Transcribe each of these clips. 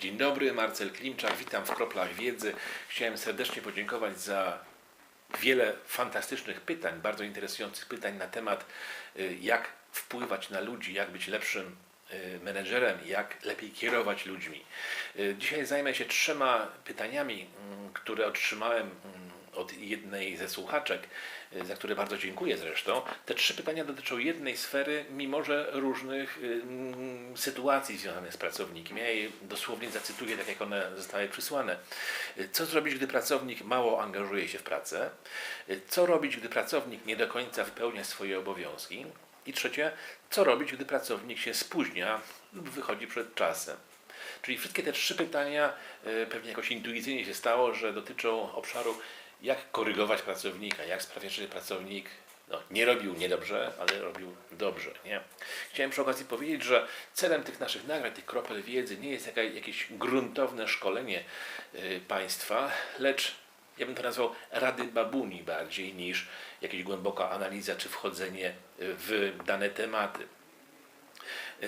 Dzień dobry, Marcel Klimczak, witam w Kroplach Wiedzy. Chciałem serdecznie podziękować za wiele fantastycznych pytań, bardzo interesujących pytań na temat, y, jak wpływać na ludzi, jak być lepszym y, menedżerem, jak lepiej kierować ludźmi. Y, Dzisiaj zajmę się trzema pytaniami, mm, które otrzymałem mm, od jednej ze słuchaczek, y, za które bardzo dziękuję zresztą. Te trzy pytania dotyczą jednej sfery, mimo że różnych y, mm, sytuacji związanych z pracownikiem. Ja je dosłownie zacytuję, tak jak one zostały przysłane. Y, Co zrobić, gdy pracownik mało angażuje się w pracę? Co robić, gdy pracownik nie do końca wypełnia swoje obowiązki? I trzecie, co robić, gdy pracownik się spóźnia lub wychodzi przed czasem? Czyli wszystkie te trzy pytania pewnie jakoś intuicyjnie się stało, że dotyczą obszaru, jak korygować pracownika, jak sprawiać, żeby pracownik no, nie robił niedobrze, ale robił dobrze. Nie? Chciałem przy okazji powiedzieć, że celem tych naszych nagrań, tych kropel wiedzy nie jest jaka, jakieś gruntowne szkolenie y, państwa, lecz ja bym to nazwał rady babuni bardziej niż jakaś głęboka analiza czy wchodzenie w dane tematy.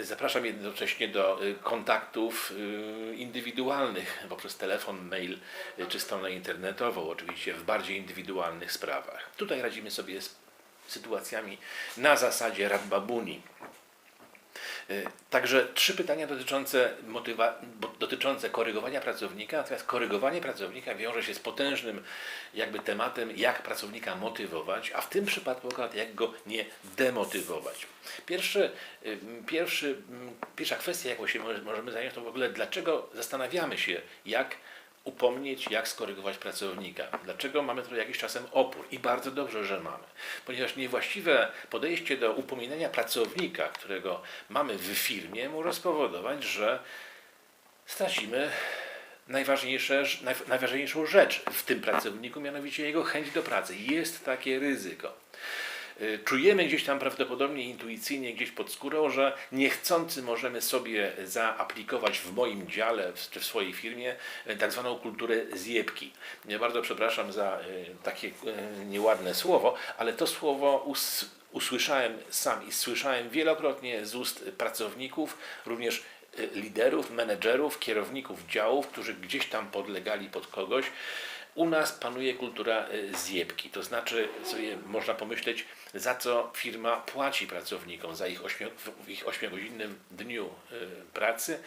Zapraszam jednocześnie do y, kontaktów y, indywidualnych poprzez telefon, mail y, czy stronę internetową, oczywiście w bardziej indywidualnych sprawach. Tutaj radzimy sobie z sytuacjami na zasadzie rad babuni. Y, Także trzy pytania dotyczące, motywa- dotyczące korygowania pracownika, natomiast korygowanie pracownika wiąże się z potężnym jakby tematem, jak pracownika motywować, a w tym przypadku akurat jak go nie demotywować. Pierwszy, y, pierwszy, mm, pierwsza kwestia, jaką się może- możemy zająć, to w ogóle dlaczego zastanawiamy się, jak upomnieć, jak skorygować pracownika. Dlaczego mamy tu jakiś czasem opór? I bardzo dobrze, że mamy. Ponieważ niewłaściwe podejście do upominania pracownika, którego mamy w firmie, może spowodować, że stracimy najważniejsze, naj- najważniejszą rzecz w tym pracowniku, mianowicie jego chęć do pracy. Jest takie ryzyko. Y, Czujemy gdzieś tam prawdopodobnie intuicyjnie, gdzieś pod skórą, że niechcący możemy sobie zaaplikować w moim dziale czy w swojej firmie y, tak zwaną kulturę zjebki. Ja bardzo przepraszam za y, takie nieładne słowo, ale to słowo us, usłyszałem sam i słyszałem wielokrotnie z ust pracowników, również liderów, menedżerów, kierowników działów, którzy gdzieś tam podlegali pod kogoś. U nas panuje kultura zjebki, to znaczy sobie można pomyśleć, za co firma płaci pracownikom za ich, ośmiu, w ich ośmiogodzinnym dniu y, pracy.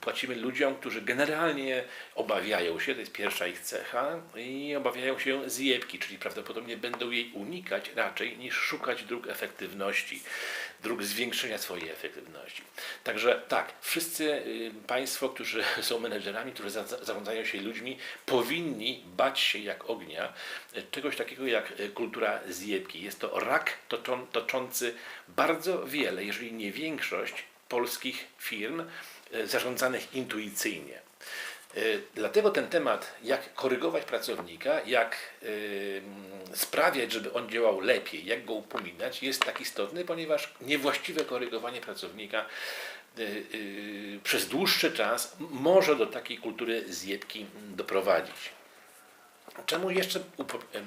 Płacimy ludziom, którzy generalnie obawiają się, to jest pierwsza ich cecha, i obawiają się zjebki, czyli prawdopodobnie będą jej unikać raczej niż szukać dróg efektywności, dróg zwiększenia swojej efektywności. Także tak, wszyscy y, Państwo, którzy są menedżerami, którzy za- zarządzają się ludźmi, powinni bać się jak ognia y, czegoś takiego jak y, kultura zjebki. Jest to rak toczą, toczący bardzo wiele, jeżeli nie większość polskich firm zarządzanych intuicyjnie. Y, Dlatego ten temat, jak korygować pracownika, jak y, sprawiać, żeby on działał lepiej, jak go upominać, jest tak istotny, ponieważ niewłaściwe korygowanie pracownika y, przez dłuższy czas może do takiej kultury zjebki mm, doprowadzić. Czemu jeszcze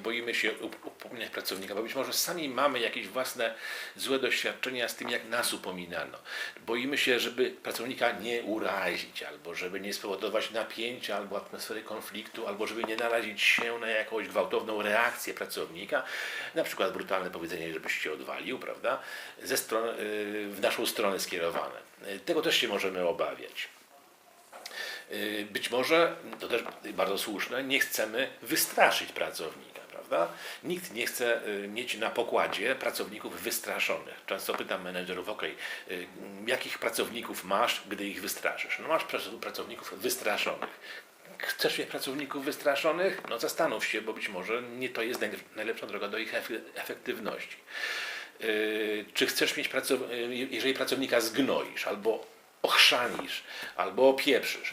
boimy się up- upominać pracownika? Bo być może sami mamy jakieś własne złe doświadczenia z tym, jak nas upominano. Boimy się, żeby pracownika nie urazić, albo żeby nie spowodować napięcia, albo atmosfery konfliktu, albo żeby nie narazić się na jakąś gwałtowną reakcję pracownika, na przykład brutalne powiedzenie, żebyś się odwalił, prawda, ze stron, y, w naszą stronę skierowane. Y, Tego też się możemy obawiać. Y, Być może, to też bardzo słuszne, nie chcemy wystraszyć pracownika, prawda? Nikt nie chce y, mieć na pokładzie pracowników wystraszonych. Często pytam menedżerów, ok, jakich pracowników masz, gdy ich wystraszysz? No masz prac- pracowników wystraszonych. Chcesz mieć pracowników wystraszonych? No zastanów się, bo być może nie to jest najlep- najlepsza droga do ich efe- efektywności. Yy, czy chcesz mieć pracow- yy, jeżeli pracownika zgnoisz, albo ochrzanisz, albo opieprzysz,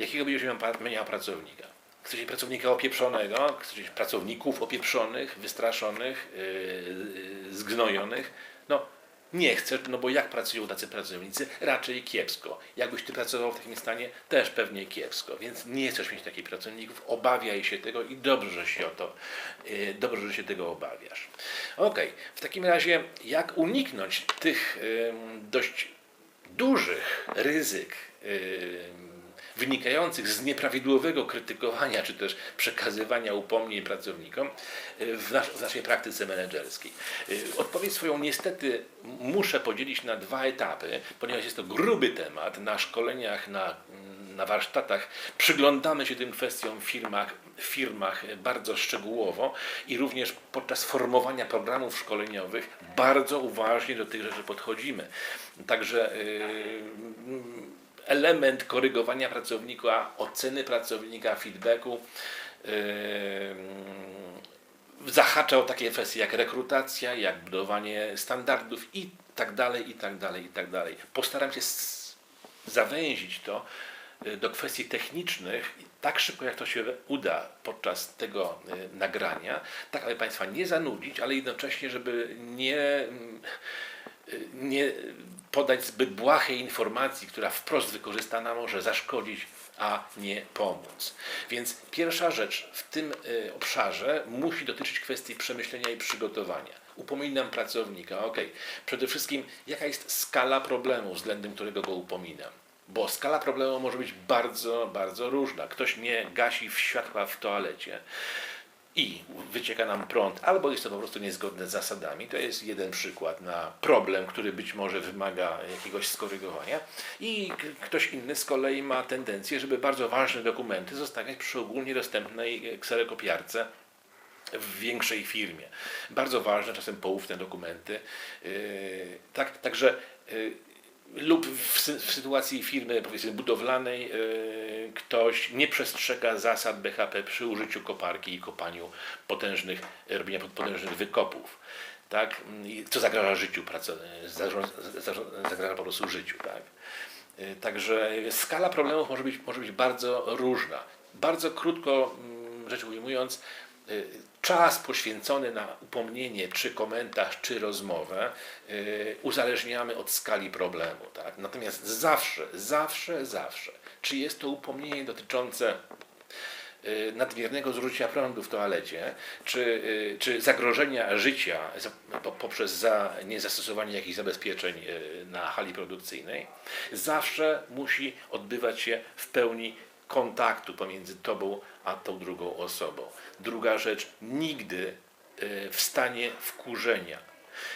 jakiego będziesz miał, pra- miał pracownika? Chcesz pracownika opieprzonego, chcesz pracowników opieprzonych, wystraszonych, yy, zgnojonych? No nie chcesz, no bo jak pracują tacy pracownicy? Raczej kiepsko. Jakbyś ty pracował w takim stanie, też pewnie kiepsko. Więc nie chcesz mieć takich pracowników, obawiaj się tego i dobrze, się o to, yy, dobrze, że się tego obawiasz. Okej, w takim razie jak uniknąć tych ym, dość dużych ryzyk ym, wynikających z nieprawidłowego krytykowania czy też przekazywania upomnień pracownikom y, w, nas, w naszej praktyce menedżerskiej. Y, Odpowiedź swoją niestety muszę podzielić na dwa etapy, ponieważ jest to gruby temat. Na szkoleniach, na, na warsztatach przyglądamy się tym kwestiom w firmach, w firmach bardzo szczegółowo i również podczas formowania programów szkoleniowych bardzo uważnie do tych rzeczy podchodzimy. Także yy, element korygowania pracownika, oceny pracownika, feedbacku yy, zahacza o takie kwestie jak rekrutacja, jak budowanie standardów i tak dalej, i tak dalej, i tak dalej. Postaram się zawęzić to y, do kwestii technicznych tak szybko, jak to się uda podczas tego y, nagrania, tak aby Państwa nie zanudzić, ale jednocześnie, żeby nie mm, nie podać zbyt błahej informacji, która wprost wykorzystana może zaszkodzić, a nie pomóc. Więc pierwsza rzecz w tym y, obszarze musi dotyczyć kwestii przemyślenia i przygotowania. Upominam pracownika, ok, przede wszystkim jaka jest skala problemu, względem którego go upominam. Bo skala problemu może być bardzo, bardzo różna. Ktoś nie gasi w światła w toalecie i wycieka nam prąd, albo jest to po prostu niezgodne z zasadami. To jest jeden przykład na problem, który być może wymaga jakiegoś skorygowania. I ktoś inny z kolei ma tendencję, żeby bardzo ważne dokumenty zostawiać przy ogólnie dostępnej kserokopiarce w większej firmie. Bardzo ważne, czasem poufne dokumenty. Yy, tak, także yy, lub w, w sytuacji firmy powiedzmy budowlanej yy, ktoś nie przestrzega zasad BHP przy użyciu koparki i kopaniu potężnych, robienia potężnych wykopów. Tak? Co zagraża życiu, zagraża po prostu życiu. Tak? Y, Także skala problemów może być, może być bardzo różna. Bardzo krótko mm, rzecz ujmując, czas poświęcony na upomnienie, czy komentarz, czy rozmowę y, uzależniamy od skali problemu. Tak? Natomiast zawsze, zawsze, zawsze, czy jest to upomnienie dotyczące y, nadmiernego zużycia prądu w toalecie, czy, y, czy zagrożenia życia poprzez za, niezastosowanie jakichś zabezpieczeń y, na hali produkcyjnej, zawsze musi odbywać się w pełni kontaktu pomiędzy tobą a tą drugą osobą. Druga rzecz, nigdy y, w stanie wkurzenia.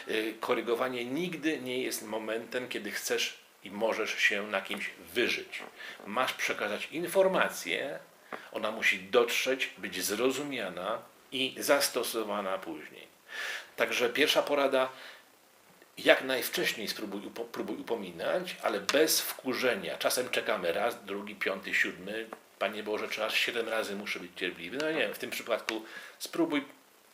Y, Korygowanie nigdy nie jest momentem, kiedy chcesz i możesz się na kimś wyżyć. Masz przekazać informację, ona musi dotrzeć, być zrozumiana i zastosowana później. Także pierwsza porada, jak najwcześniej spróbuj próbuj upominać, ale bez wkurzenia. Czasem czekamy raz, drugi, piąty, siódmy. Panie Boże, czy aż siedem razy muszę być cierpliwy? No nie, w tym przypadku spróbuj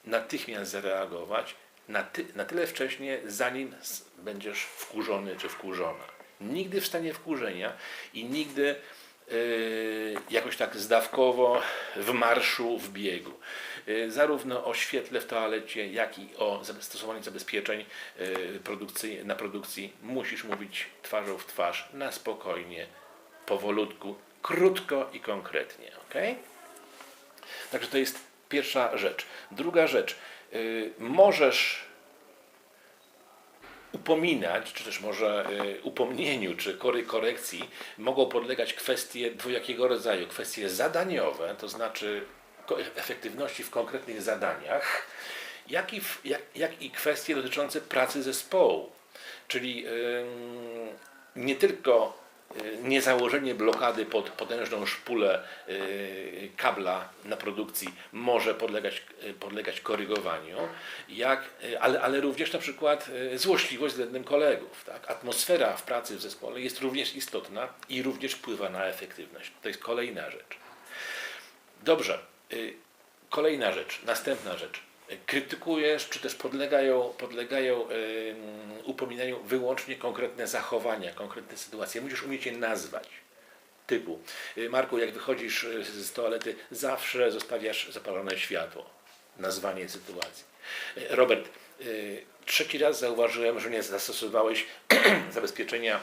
natychmiast zareagować na, ty, na tyle wcześnie, zanim będziesz wkurzony czy wkurzona. Nigdy w stanie wkurzenia i nigdy yy, jakoś tak zdawkowo w marszu, w biegu. Yy, zarówno o świetle w toalecie, jak i o zastosowaniu zabezpieczeń yy, produkcji, na produkcji musisz mówić twarzą w twarz, na spokojnie, powolutku, krótko i konkretnie. ok? Także to jest pierwsza rzecz. Druga rzecz. Yy, możesz upominać, czy też może y, upomnieniu, czy korekcji mogą podlegać kwestie dwojakiego rodzaju. Kwestie zadaniowe, to znaczy efektywności w konkretnych zadaniach, jak i, w, jak, jak i kwestie dotyczące pracy zespołu. Czyli ym, nie tylko y, niezałożenie blokady pod potężną szpulę y, kabla na produkcji może podlegać, y, podlegać korygowaniu, jak, ale, ale również na przykład złośliwość względem kolegów. Tak? Atmosfera w pracy w zespole jest również istotna i również wpływa na efektywność. To jest kolejna rzecz. Dobrze. Y, Kolejna rzecz, następna rzecz. Krytykujesz, czy też podlegają, podlegają upominaniu wyłącznie konkretne zachowania, konkretne sytuacje. Musisz umieć je nazwać. Typu, y, Marku, jak wychodzisz y, z toalety, zawsze zostawiasz zapalone światło. Nazwanie sytuacji. Robert, trzeci raz zauważyłem, że nie zastosowałeś zabezpieczenia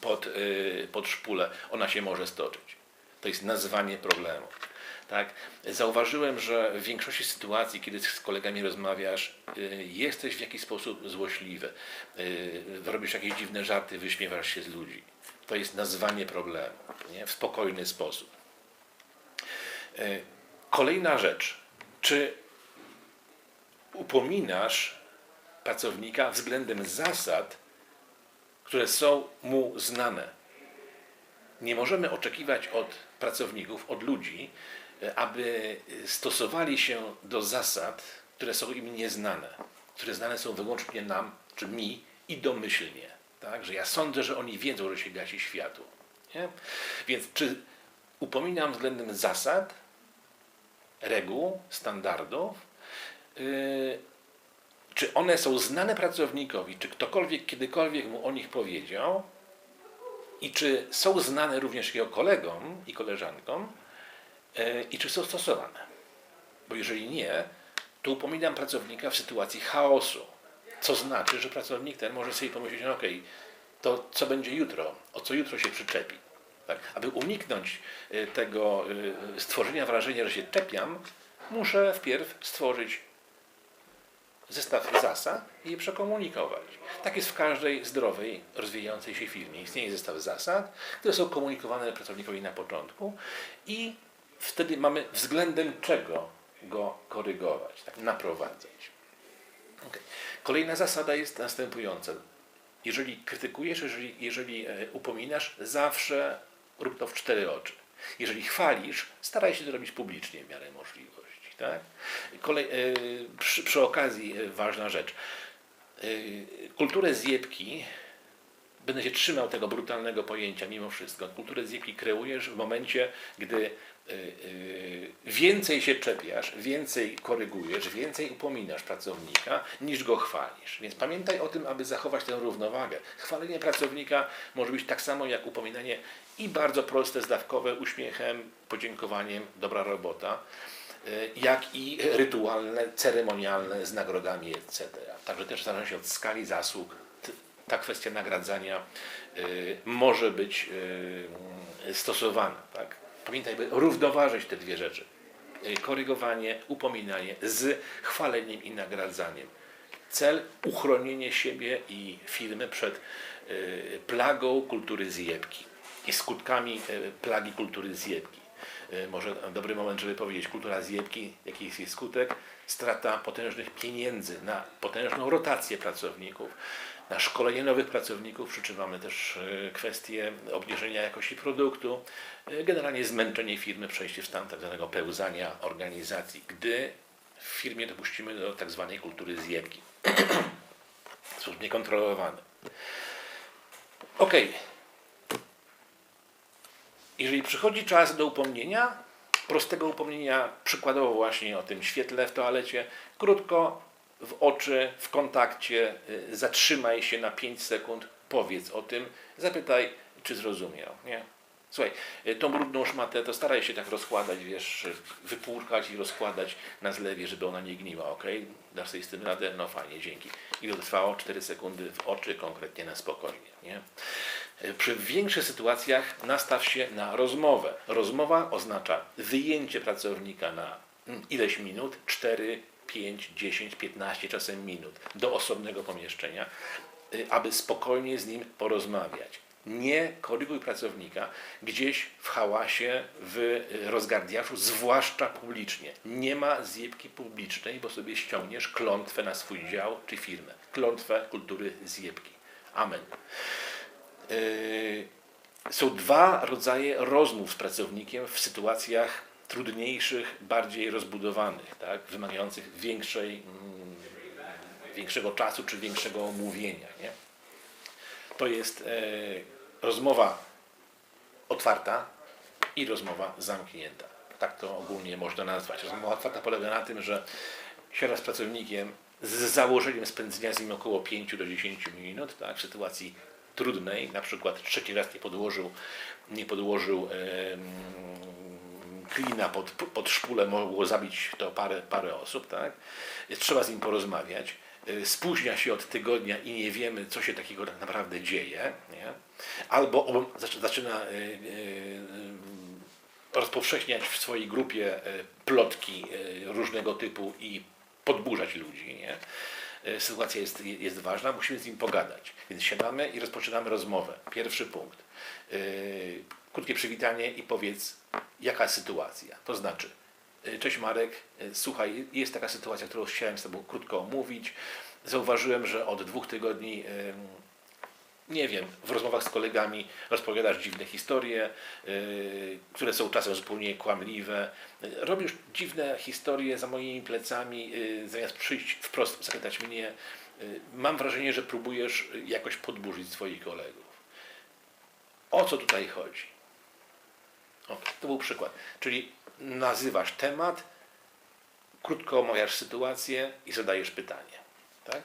pod, pod szpulę. Ona się może stoczyć. To jest nazwanie problemu. Tak? Zauważyłem, że w większości sytuacji, kiedy z kolegami rozmawiasz, y, jesteś w jakiś sposób złośliwy. Y, robisz jakieś dziwne żarty, wyśmiewasz się z ludzi. To jest nazwanie problemu nie? w spokojny sposób. E, Kolejna rzecz. Czy upominasz pracownika względem zasad, które są mu znane? Nie możemy oczekiwać od pracowników, od ludzi, aby stosowali się do zasad, które są im nieznane, które znane są wyłącznie nam, czy mi i domyślnie. Tak? Że ja sądzę, że oni wiedzą, że się gasi światło. Nie? Więc czy upominam względem zasad, reguł, standardów, yy, czy one są znane pracownikowi, czy ktokolwiek kiedykolwiek mu o nich powiedział i czy są znane również jego kolegom i koleżankom i czy są stosowane. Bo jeżeli nie, to upominam pracownika w sytuacji chaosu, co znaczy, że pracownik ten może sobie pomyśleć, no okej, to co będzie jutro, o co jutro się przyczepi. Tak? Aby uniknąć y, tego y, stworzenia wrażenia, że się czepiam, muszę wpierw stworzyć zestaw zasad i je przekomunikować. Tak jest w każdej zdrowej, rozwijającej się firmie. Istnieje zestaw zasad, które są komunikowane pracownikowi na początku i wtedy mamy względem czego go korygować, tak, naprowadzać. Okay. Kolejna zasada jest następująca. Jeżeli krytykujesz, jeżeli, jeżeli e, upominasz, zawsze rób to w cztery oczy. Jeżeli chwalisz, staraj się to robić publicznie w miarę możliwości. Tak? Kolej, e, przy, przy okazji e, ważna rzecz. Kulturę zjebki będę się trzymał tego brutalnego pojęcia mimo wszystko. Kulturę zjebki kreujesz w momencie, gdy więcej się czepiasz, więcej korygujesz, więcej upominasz pracownika, niż go chwalisz. Więc pamiętaj o tym, aby zachować tę równowagę. Chwalenie pracownika może być tak samo jak upominanie i bardzo proste, zdawkowe, uśmiechem, podziękowaniem, dobra robota, y, jak i rytualne, ceremonialne z nagrodami, etc. Także też zależy się od skali zasług. Ta kwestia nagradzania może być stosowana. Tak? Pamiętaj, by równoważyć te dwie rzeczy. E, korygowanie, upominanie z chwaleniem i nagradzaniem. Cel uchronienie siebie i firmy przed e, plagą kultury zjebki i skutkami e, plagi kultury zjebki. Może dobry moment, żeby powiedzieć, kultura zjebki, jaki jest jej skutek? Strata potężnych pieniędzy na potężną rotację pracowników, na szkolenie nowych pracowników, przy czym mamy też e, kwestię obniżenia jakości produktu, e, generalnie zmęczenie firmy, przejście w stan tak zwanego pełzania organizacji, gdy w firmie dopuścimy do tak zwanej kultury zjebki. w sposób niekontrolowany. Ok. Jeżeli przychodzi czas do upomnienia, prostego upomnienia, przykładowo właśnie o tym świetle w toalecie, krótko, w oczy, w kontakcie, y, zatrzymaj się na 5 sekund, powiedz o tym, zapytaj, czy zrozumiał. Nie? Słuchaj, y, tą brudną szmatę to staraj się tak rozkładać, wiesz, wypłukać i rozkładać na zlewie, żeby ona nie gniła, ok? Dasz sobie z tym radę? No fajnie, dzięki. I to trwało 4 sekundy w oczy, konkretnie na spokojnie, nie? Y, przy większych sytuacjach nastaw się na rozmowę. Rozmowa oznacza wyjęcie pracownika na mm, ileś minut, 4, 5, 10, 15 czasem minut do osobnego pomieszczenia, y, aby spokojnie z nim porozmawiać. Nie koryguj pracownika gdzieś w hałasie, w y, rozgardiaszu, zwłaszcza publicznie. Nie ma zjebki publicznej, bo sobie ściągniesz klątwę na swój dział czy firmę. Klątwę kultury zjebki. Amen. Yy, są dwa rodzaje rozmów z pracownikiem w sytuacjach trudniejszych, bardziej rozbudowanych, tak? wymagających większej, mm, większego czasu czy większego omówienia. Nie? To jest e, rozmowa otwarta i rozmowa zamknięta. Tak to ogólnie można nazwać. Rozmowa otwarta polega na tym, że siada z pracownikiem z założeniem spędzenia z nim około 5 do 10 minut, tak, w sytuacji trudnej, na przykład trzeci raz nie podłożył, nie podłożył klina pod, pod szpulę mogło zabić to parę, parę osób, tak? Trzeba z nim porozmawiać. Y, spóźnia się od tygodnia i nie wiemy, co się takiego tak naprawdę dzieje. Nie? Albo zaczyna y, y, rozpowszechniać w swojej grupie plotki różnego typu i podburzać ludzi. Nie? Sytuacja jest, jest ważna, musimy z nim pogadać. Więc siadamy i rozpoczynamy rozmowę. Pierwszy punkt. Yy, krótkie przywitanie i powiedz, jaka sytuacja. To znaczy, yy, cześć Marek, słuchaj, jest taka sytuacja, którą chciałem z Tobą krótko omówić. Zauważyłem, że od dwóch tygodni, nie wiem, w rozmowach z kolegami rozpowiadasz dziwne historie, yy, które są czasem zupełnie kłamliwe. Robisz dziwne historie za moimi plecami, yy, zamiast przyjść wprost zapytać mnie. Yy, Mam wrażenie, że próbujesz jakoś podburzyć swoich kolegów. O co tutaj chodzi? O, to był przykład. Czyli nazywasz temat, krótko omawiasz sytuację i zadajesz pytanie. Tak?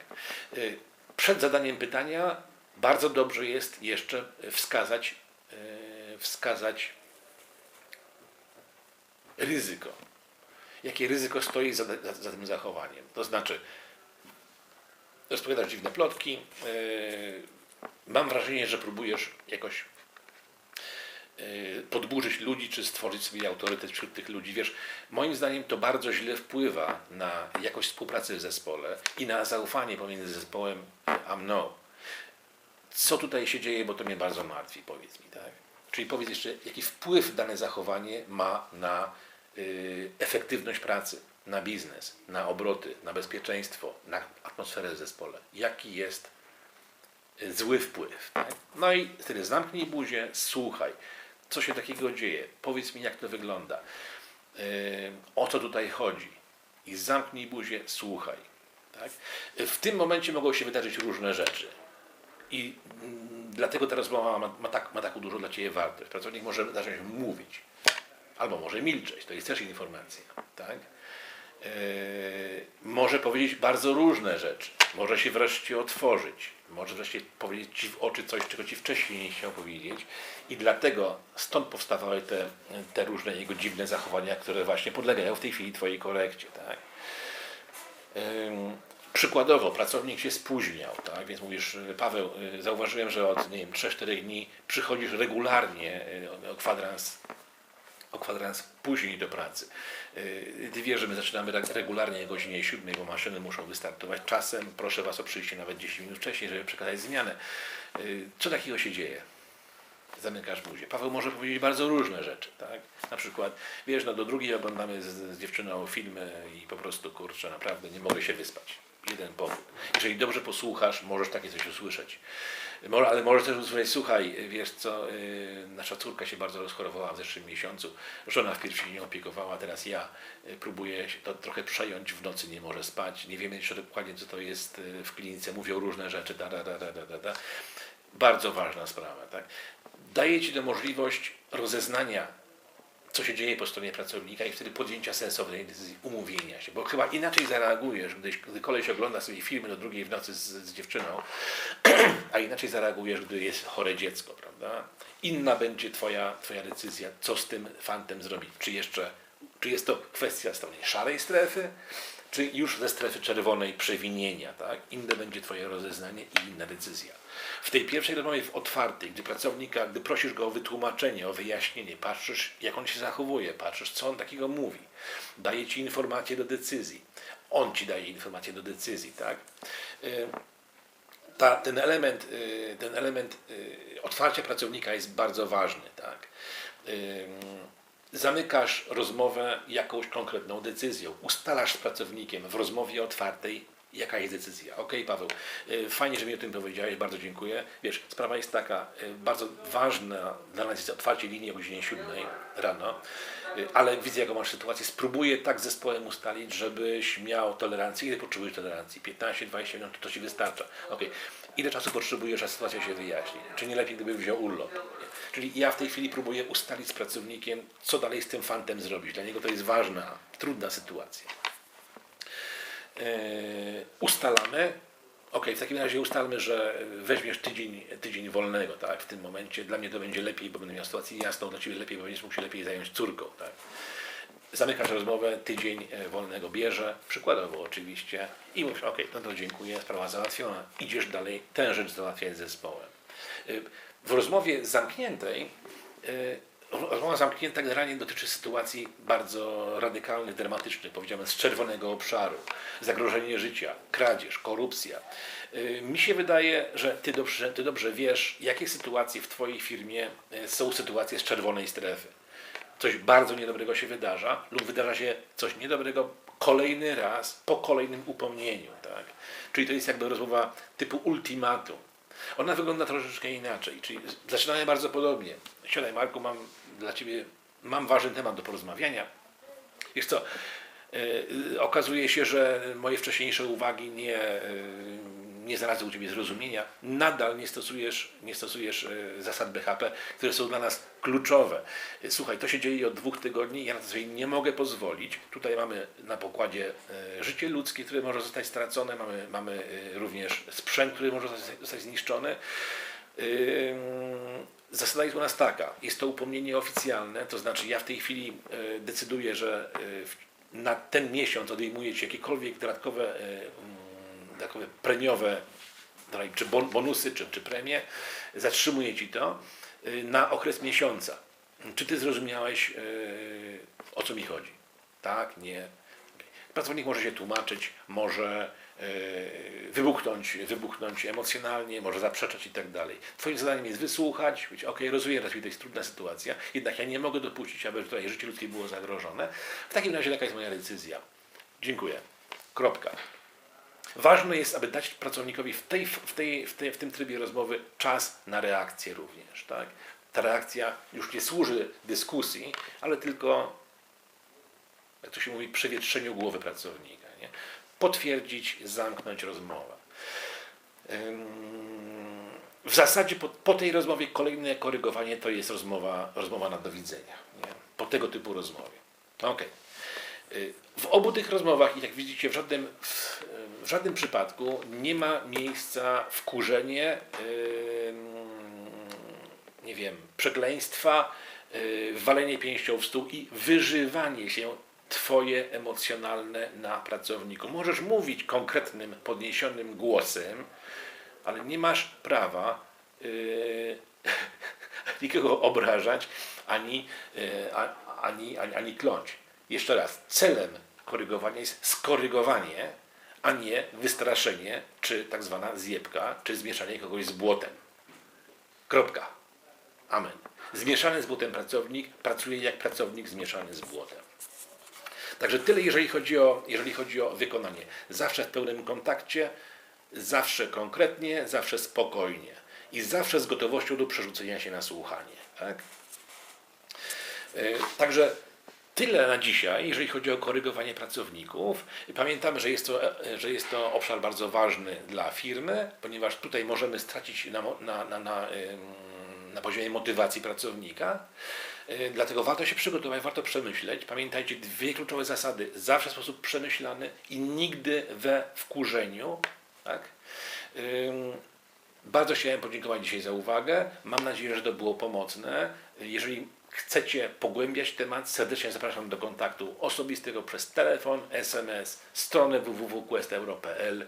Y, Przed zadaniem pytania bardzo dobrze jest jeszcze wskazać, y, wskazać ryzyko. Jakie ryzyko stoi za, za, za tym zachowaniem? To znaczy, rozpowiadasz dziwne plotki, y, mam wrażenie, że próbujesz jakoś y, podburzyć ludzi, czy stworzyć swój autorytet wśród tych ludzi. Wiesz, moim zdaniem to bardzo źle wpływa na jakość współpracy w zespole i na zaufanie pomiędzy zespołem a mną. Co tutaj się dzieje, bo to mnie bardzo martwi, powiedz mi, tak? Czyli powiedz jeszcze, jaki wpływ dane zachowanie ma na y, efektywność pracy, na biznes, na obroty, na bezpieczeństwo, na atmosferę w zespole. Jaki jest y, zły wpływ. Tak? No i wtedy zamknij buzię, słuchaj, co się takiego dzieje, powiedz mi, jak to wygląda, yy, o co tutaj chodzi. I zamknij buzię, słuchaj. Tak? W tym momencie mogą się wydarzyć różne rzeczy. I mm, dlatego ta rozmowa ma, ma, tak, ma taką dużą dla Ciebie wartość. Pracownik może zacząć mówić, albo może milczeć, to jest też informacja. Tak? Yy, może powiedzieć bardzo różne rzeczy, może się wreszcie otworzyć, może wreszcie powiedzieć Ci w oczy coś, czego Ci wcześniej nie chciał powiedzieć i dlatego stąd powstawały te, te różne jego dziwne zachowania, które właśnie podlegają w tej chwili Twojej korekcie. Tak? Przykładowo, pracownik się spóźniał, tak? więc mówisz, Paweł, y, zauważyłem, że od nie wiem, 3-4 dni przychodzisz regularnie y, o kwadrans o kwadrans później do pracy. Ty wiesz, że my zaczynamy re- regularnie o godzinie 7, bo maszyny muszą wystartować czasem. Proszę Was o przyjście nawet 10 minut wcześniej, żeby przekazać zmianę. Co takiego się dzieje? Zamykasz buzię. Paweł może powiedzieć bardzo różne rzeczy, tak? Na przykład, wiesz, no do drugiej oglądamy z, z dziewczyną filmy i po prostu, kurczę, naprawdę nie mogę się wyspać. Jeden powód. Jeżeli dobrze posłuchasz, możesz takie coś usłyszeć. Ale możesz też usłyszeć, słuchaj, wiesz co, yy, nasza córka się bardzo rozchorowała w zeszłym miesiącu, żona wpierw się nie opiekowała, teraz ja yy, próbuję się to trochę przejąć, w nocy nie może spać, nie wiemy jeszcze dokładnie co to jest yy, w klinice, mówią różne rzeczy, da, da, da, da, da, da. Bardzo ważna sprawa, tak? Daje Ci to możliwość rozeznania co się dzieje po stronie pracownika i wtedy podjęcia sensownej decyzji, umówienia się. Bo chyba inaczej zareagujesz, gdy, gdy koleś ogląda sobie filmy do drugiej w nocy z, z dziewczyną, a inaczej zareagujesz, gdy jest chore dziecko, prawda? Inna będzie twoja, twoja decyzja, co z tym fantem zrobić. Czy jeszcze, czy jest to kwestia strony szarej strefy, czy już ze strefy czerwonej przewinienia, tak? Inne będzie twoje rozeznanie i inna decyzja. W tej pierwszej rozmowie w otwartej, gdy pracownika, gdy prosisz go o wytłumaczenie, o wyjaśnienie, patrzysz jak on się zachowuje, patrzysz co on takiego mówi, daje ci informacje do decyzji, on ci daje informacje do decyzji, tak? Y, Ta, ten element, y, ten element y, otwarcia pracownika jest bardzo ważny, tak? Zamykasz rozmowę jakąś konkretną decyzją, ustalasz z pracownikiem w rozmowie otwartej, jaka jest decyzja. Ok, Paweł, y, fajnie, że mi o tym powiedziałeś, bardzo dziękuję. Wiesz, sprawa jest taka, y, bardzo ważna dla nas jest otwarcie linii o godzinie 7 rano, y, ale widzę, jaką masz sytuację. Spróbuję tak z zespołem ustalić, żebyś miał tolerancję. Ile potrzebujesz tolerancji? 15-20 minut, to Ci wystarcza. Ok, ile czasu potrzebujesz, a sytuacja się wyjaśni? Czy nie lepiej, gdyby wziął urlop? Czyli ja w tej chwili próbuję ustalić z pracownikiem, co dalej z tym fantem zrobić. Dla niego to jest ważna, trudna sytuacja. Yy, ustalamy. Ok, w takim razie ustalmy, że weźmiesz tydzień, tydzień wolnego, tak? W tym momencie dla mnie to będzie lepiej, bo będę miał sytuację jasną, dla Ciebie lepiej, bo będziesz mógł się lepiej zająć córką, tak? Zamykasz rozmowę, tydzień e, wolnego bierze, przykładowo oczywiście, i mówisz, ok, no to dziękuję, sprawa załatwiona. Idziesz dalej, tę rzecz załatwiać z zespołem. W rozmowie zamkniętej y, Rozmowa zamknięta generalnie dotyczy sytuacji bardzo radykalnych, dramatycznych, powiedziałem, z czerwonego obszaru. Zagrożenie życia, kradzież, korupcja. Y, Mi się wydaje, że ty dobrze, ty dobrze wiesz, jakie sytuacje w Twojej firmie y, są sytuacje z czerwonej strefy. Coś bardzo niedobrego się wydarza lub wydarza się coś niedobrego kolejny raz po kolejnym upomnieniu. Tak? Czyli to jest jakby rozmowa typu ultimatum. Ona wygląda troszeczkę inaczej, czyli zaczynamy bardzo podobnie. Siadaj Marku, mam dla Ciebie, mam ważny temat do porozmawiania. Wiesz co, yy, okazuje się, że moje wcześniejsze uwagi nie, yy, nie znalazły u Ciebie zrozumienia. Nadal nie stosujesz, nie stosujesz yy, zasad BHP, które są dla nas kluczowe. Yy, Słuchaj, to się dzieje od dwóch tygodni, ja na to sobie nie mogę pozwolić. Tutaj mamy na pokładzie yy, życie ludzkie, które może zostać stracone, mamy, mamy również sprzęt, który może zostać, zniszczony. Zasada jest u nas taka, jest to upomnienie oficjalne, to znaczy ja w tej chwili decyduję, że na ten miesiąc odejmuję Ci jakiekolwiek dodatkowe, y, dodatkowe premiowe czy bon- bonusy, czy, czy premie, zatrzymuję Ci to y, na okres miesiąca. Czy Ty zrozumiałeś, y, o co mi chodzi? Tak, nie. Pracownik może się tłumaczyć, może e, wybuchnąć, wybuchnąć emocjonalnie, może zaprzeczać i tak dalej. Twoim zadaniem jest wysłuchać, powiedzieć, ok, rozumiem, że to jest trudna sytuacja, jednak ja nie mogę dopuścić, aby tutaj życie ludzkie było zagrożone. W takim razie taka jest moja decyzja. Dziękuję. Kropka. Ważne jest, aby dać pracownikowi w, tej, w, tej, w, tej, w tym trybie rozmowy czas na reakcję również. Tak? Ta reakcja już nie służy dyskusji, ale tylko jak to się mówi, przewietrzeniu głowy pracownika. Nie? Potwierdzić, zamknąć rozmowę. W zasadzie po, po tej rozmowie kolejne korygowanie to jest rozmowa, rozmowa na do widzenia. Nie? Po tego typu rozmowie. Okej. Y, W obu tych rozmowach, i jak widzicie, w żadnym, w, żadnym przypadku nie ma miejsca wkurzenie, ym, nie wiem, przekleństwa, yy, walenie pięścią w stół i wyżywanie się Twoje emocjonalne na pracowniku. Możesz mówić konkretnym, podniesionym głosem, ale nie masz prawa yy, nikogo obrażać ani, yy, ani, ani, ani kląć. Jeszcze raz, celem korygowania jest skorygowanie, a nie wystraszenie, czy tak zwana zjebka, czy zmieszanie kogoś z błotem. Kropka. Amen. Zmieszany z błotem pracownik pracuje jak pracownik zmieszany z błotem. Także tyle, jeżeli chodzi o, jeżeli chodzi o wykonanie. Zawsze w pełnym kontakcie, zawsze konkretnie, zawsze spokojnie i zawsze z gotowością do przerzucenia się na słuchanie. Tak? E, Także tyle na dzisiaj, jeżeli chodzi o korygowanie pracowników. Pamiętamy, że jest to, że jest to obszar bardzo ważny dla firmy, ponieważ tutaj możemy stracić na, na, na, na, na poziomie motywacji pracownika. E, Dlatego warto się przygotować, warto przemyśleć. Pamiętajcie dwie kluczowe zasady. Zawsze w sposób przemyślany i nigdy we wkurzeniu. Tak? Bardzo chciałem podziękować dzisiaj za uwagę. Mam nadzieję, że to było pomocne. Jeżeli chcecie pogłębiać temat, serdecznie zapraszam do kontaktu osobistego przez telefon, SMS, stronę www.questeuro.pl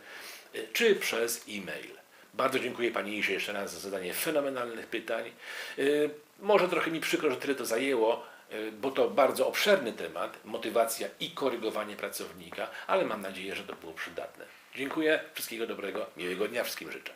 y, czy przez e-mail. Bardzo dziękuję Pani Isie jeszcze raz za zadanie fenomenalnych pytań. Y, Może trochę mi przykro, że tyle to zajęło, y, bo to bardzo obszerny temat, motywacja i korygowanie pracownika, ale mam nadzieję, że to było przydatne. Dziękuję, wszystkiego dobrego, miłego dnia wszystkim życzę.